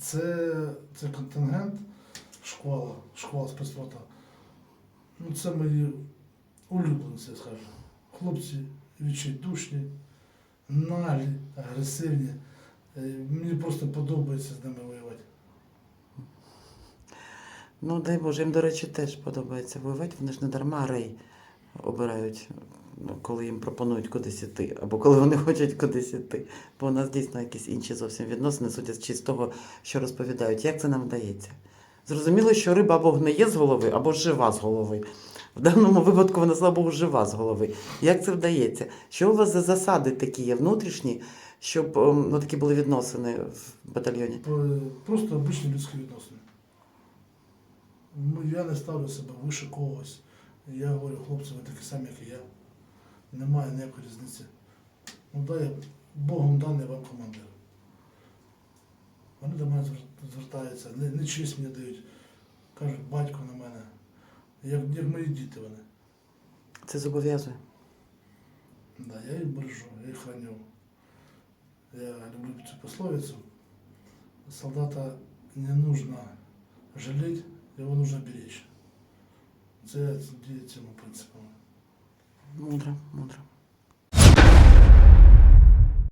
Це, це контингент школа, школа спецфлота. Ну, це мої улюбленці, скажу. Хлопці відчайдушні, наглі, агресивні. Е, Мені просто подобається з ними воювати. Ну, дай Боже, їм, до речі, теж подобається воювати. Вони ж не дарма рей обирають, коли їм пропонують кудись іти, або коли вони хочуть кудись іти. Бо у нас дійсно якісь інші зовсім відносини, судячи з того, що розповідають. Як це нам вдається? Зрозуміло, що риба або гниє з голови, або жива з голови. В даному випадку вона, слава Богу, жива з голови. Як це вдається? Що у вас за засади такі є внутрішні, щоб ем, ну, такі були відносини в батальйоні? Просто обичні людські відносини. Ну, я не ставлю себе вище когось. Я говорю, хлопці, ви такі самі, як і я. Немає ніякої різниці. Ну, дай Богом даний вам командир. Вони до мене звертаються, не, не честь мені дають. Кажуть, батько на мене. Як, як мої діти вони. Це зобов'язує. Да, я їх бережу, я їх храню. Я люблю цю пословицу. Солдата не нужно жалеть, его нужно беречь. Це діє цьому принципу. Mudra, mudra.